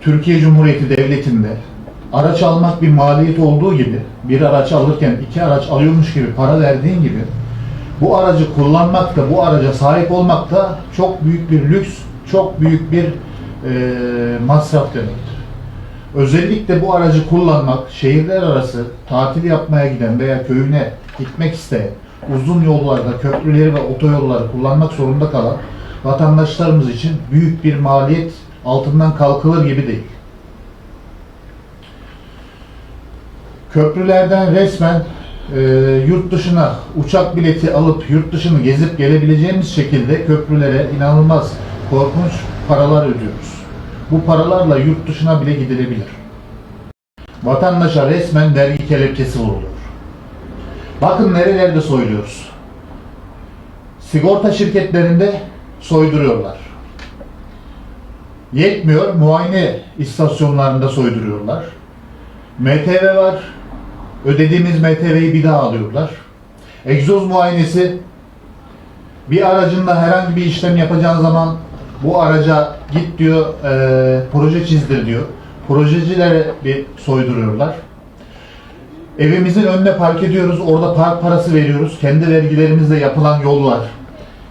Türkiye Cumhuriyeti Devleti'nde araç almak bir maliyet olduğu gibi, bir araç alırken iki araç alıyormuş gibi para verdiğin gibi, bu aracı kullanmak da, bu araca sahip olmak da çok büyük bir lüks, çok büyük bir e, masraf demektir. Özellikle bu aracı kullanmak, şehirler arası tatil yapmaya giden veya köyüne gitmek isteyen, uzun yollarda köprüleri ve otoyolları kullanmak zorunda kalan vatandaşlarımız için büyük bir maliyet altından kalkılır gibi değil. Köprülerden resmen e, yurt dışına uçak bileti alıp yurt dışını gezip gelebileceğimiz şekilde köprülere inanılmaz korkunç paralar ödüyoruz. Bu paralarla yurt dışına bile gidilebilir. Vatandaşa resmen vergi kelepçesi vuruluyor. Bakın nerelerde soyuluyoruz. Sigorta şirketlerinde soyduruyorlar. Yetmiyor, muayene istasyonlarında soyduruyorlar. MTV var, ödediğimiz MTV'yi bir daha alıyorlar. Egzoz muayenesi, bir aracınla herhangi bir işlem yapacağın zaman bu araca git diyor, e, proje çizdir diyor. Projecilere bir soyduruyorlar. Evimizin önüne park ediyoruz, orada park parası veriyoruz. Kendi vergilerimizle yapılan yollar,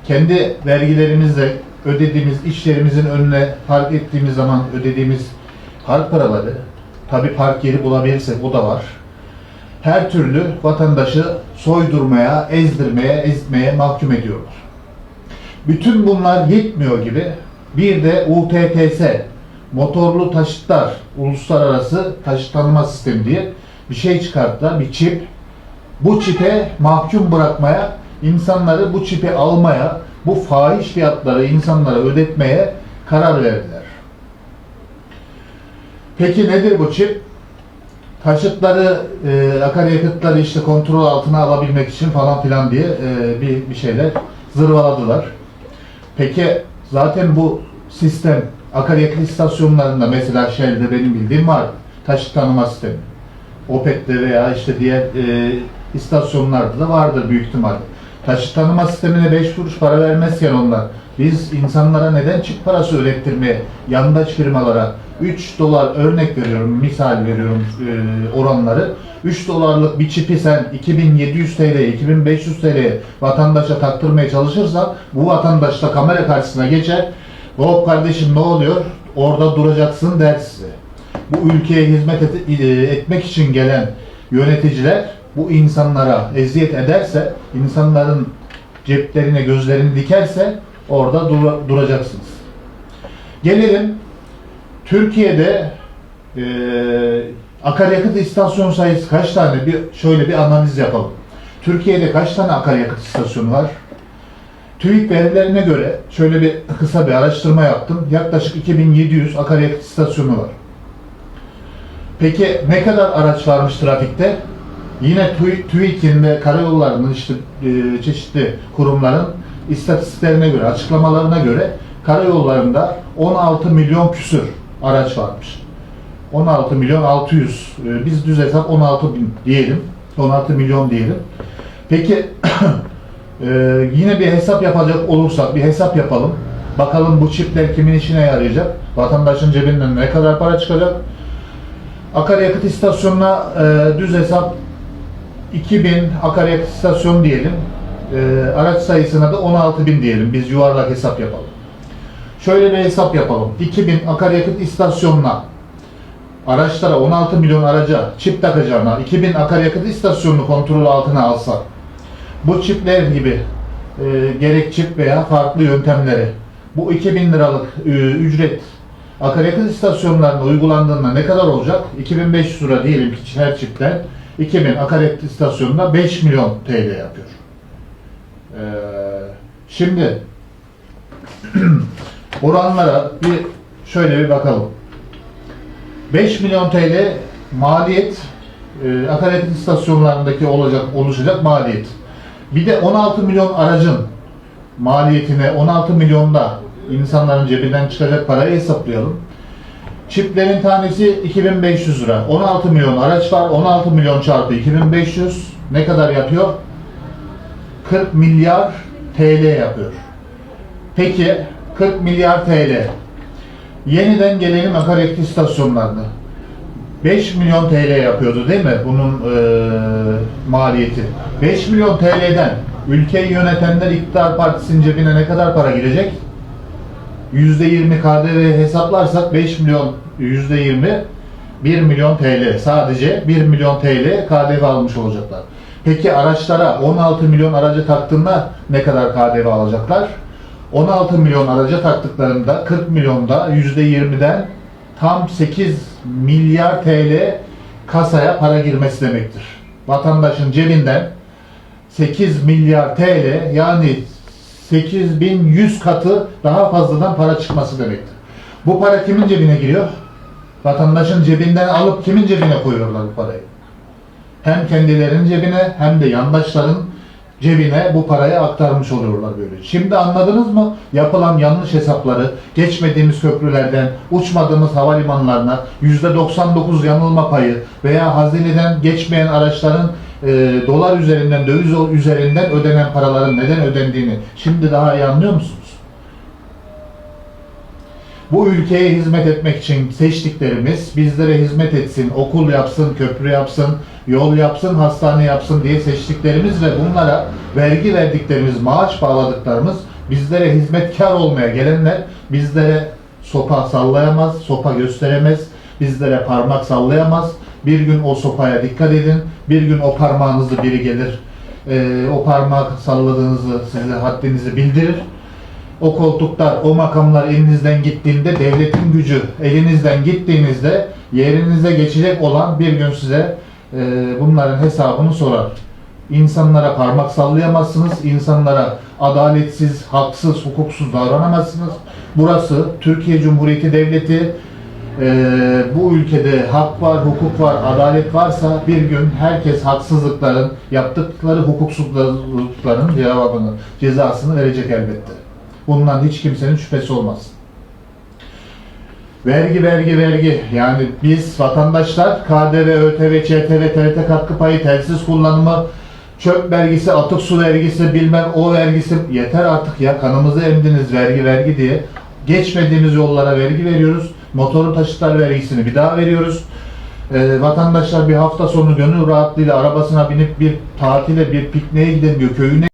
kendi vergilerimizle ödediğimiz iş yerimizin önüne park ettiğimiz zaman ödediğimiz park paraları, tabi park yeri bulabilirsek o da var. Her türlü vatandaşı soydurmaya, ezdirmeye, ezmeye mahkum ediyorlar. Bütün bunlar yetmiyor gibi bir de UTTS, Motorlu Taşıtlar Uluslararası Taşıt Tanıma Sistemi diye bir şey çıkarttılar, bir çip. Bu çipe mahkum bırakmaya, insanları bu çipi almaya, bu fahiş fiyatları insanlara ödetmeye karar verdiler. Peki nedir bu çip? Taşıtları, e, akaryakıtları işte kontrol altına alabilmek için falan filan diye e, bir, bir şeyler zırvaladılar. Peki zaten bu sistem akaryakıt istasyonlarında mesela Shell'de benim bildiğim var. Taşıt tanıma sistemi. Opet'te veya işte diğer e, istasyonlarda da vardır büyük ihtimal. Taşıt tanıma sistemine 5 kuruş para vermezken onlar biz insanlara neden çip parası ödettirmeye yandaş firmalara 3 dolar örnek veriyorum, misal veriyorum e, oranları. 3 dolarlık bir çipi sen 2700 TL, 2500 TL vatandaşa taktırmaya çalışırsan bu vatandaş da kamera karşısına geçer. Hop kardeşim ne oluyor? Orada duracaksın der size. Bu ülkeye hizmet et- e, etmek için gelen yöneticiler bu insanlara eziyet ederse, insanların ceplerine gözlerini dikerse orada dura- duracaksınız. Gelelim Türkiye'de e, akaryakıt istasyon sayısı kaç tane? Bir şöyle bir analiz yapalım. Türkiye'de kaç tane akaryakıt istasyonu var? TÜİK verilerine göre şöyle bir kısa bir araştırma yaptım. Yaklaşık 2700 akaryakıt istasyonu var. Peki ne kadar araç varmış trafikte? Yine TÜİ- TÜİK'in ve karayollarının işte e, çeşitli kurumların istatistiklerine göre, açıklamalarına göre karayollarında 16 milyon küsür araç varmış. 16 milyon 600, e, biz düz hesap 16 bin diyelim, 16 milyon diyelim. Peki Ee, yine bir hesap yapacak olursak bir hesap yapalım. Bakalım bu çipler kimin işine yarayacak? Vatandaşın cebinden ne kadar para çıkacak? Akaryakıt istasyonuna e, düz hesap 2000 akaryakıt istasyonu diyelim. E, araç sayısına da 16.000 diyelim. Biz yuvarlak hesap yapalım. Şöyle bir hesap yapalım. 2000 akaryakıt istasyonuna araçlara 16 milyon araca çip takacağına 2000 akaryakıt istasyonunu kontrol altına alsak bu çipler gibi e, gerek çip veya farklı yöntemleri bu 2000 liralık e, ücret akaryakıt istasyonlarında uygulandığında ne kadar olacak? 2500 lira diyelim ki her çipten 2000 akaryakıt istasyonunda 5 milyon TL yapıyor. E, şimdi oranlara bir şöyle bir bakalım. 5 milyon TL maliyet e, akaryakıt istasyonlarındaki olacak oluşacak maliyet. Bir de 16 milyon aracın maliyetine 16 milyonda insanların cebinden çıkacak parayı hesaplayalım. Çiplerin tanesi 2500 lira. 16 milyon araç var. 16 milyon çarpı 2500 ne kadar yapıyor? 40 milyar TL yapıyor. Peki 40 milyar TL. Yeniden gelelim akaryakıt istasyonlarına. 5 milyon TL yapıyordu değil mi bunun eee, maliyeti? 5 milyon TL'den ülkeyi yönetenler iktidar partisinin cebine ne kadar para girecek? %20 KDV hesaplarsak 5 milyon %20 1 milyon TL sadece 1 milyon TL KDV almış olacaklar. Peki araçlara 16 milyon aracı taktığında ne kadar KDV alacaklar? 16 milyon araca taktıklarında 40 milyonda %20'den tam 8 milyar TL kasaya para girmesi demektir. Vatandaşın cebinden 8 milyar TL yani 8100 katı daha fazladan para çıkması demektir. Bu para kimin cebine giriyor? Vatandaşın cebinden alıp kimin cebine koyuyorlar bu parayı? Hem kendilerinin cebine hem de yandaşların cebine bu parayı aktarmış oluyorlar böyle. Şimdi anladınız mı? Yapılan yanlış hesapları, geçmediğimiz köprülerden, uçmadığımız havalimanlarına %99 yanılma payı veya hazineden geçmeyen araçların e, dolar üzerinden, döviz üzerinden ödenen paraların neden ödendiğini şimdi daha iyi anlıyor musunuz? Bu ülkeye hizmet etmek için seçtiklerimiz bizlere hizmet etsin, okul yapsın, köprü yapsın, yol yapsın, hastane yapsın diye seçtiklerimiz ve bunlara vergi verdiklerimiz, maaş bağladıklarımız bizlere hizmetkar olmaya gelenler bizlere sopa sallayamaz, sopa gösteremez, bizlere parmak sallayamaz. Bir gün o sopaya dikkat edin, bir gün o parmağınızı biri gelir, eee, o parmak salladığınızı size haddinizi bildirir. O koltuklar, o makamlar elinizden gittiğinde devletin gücü elinizden gittiğinizde yerinize geçecek olan bir gün size e, bunların hesabını sorar. İnsanlara parmak sallayamazsınız, insanlara adaletsiz, haksız, hukuksuz davranamazsınız. Burası Türkiye Cumhuriyeti Devleti. E, bu ülkede hak var, hukuk var, adalet varsa bir gün herkes haksızlıkların, yaptıkları hukuksuzlukların cevabını, cezasını verecek elbette. Bundan hiç kimsenin şüphesi olmasın. Vergi, vergi, vergi. Yani biz vatandaşlar KDV, ÖTV, ÇTV, TRT katkı payı, telsiz kullanımı, çöp vergisi, atık su vergisi, bilmem o vergisi yeter artık ya kanımızı emdiniz vergi vergi diye. Geçmediğimiz yollara vergi veriyoruz. Motorlu taşıtlar vergisini bir daha veriyoruz. Ee, vatandaşlar bir hafta sonu gönül rahatlığıyla arabasına binip bir tatile, bir pikniğe gidemiyor, köyüne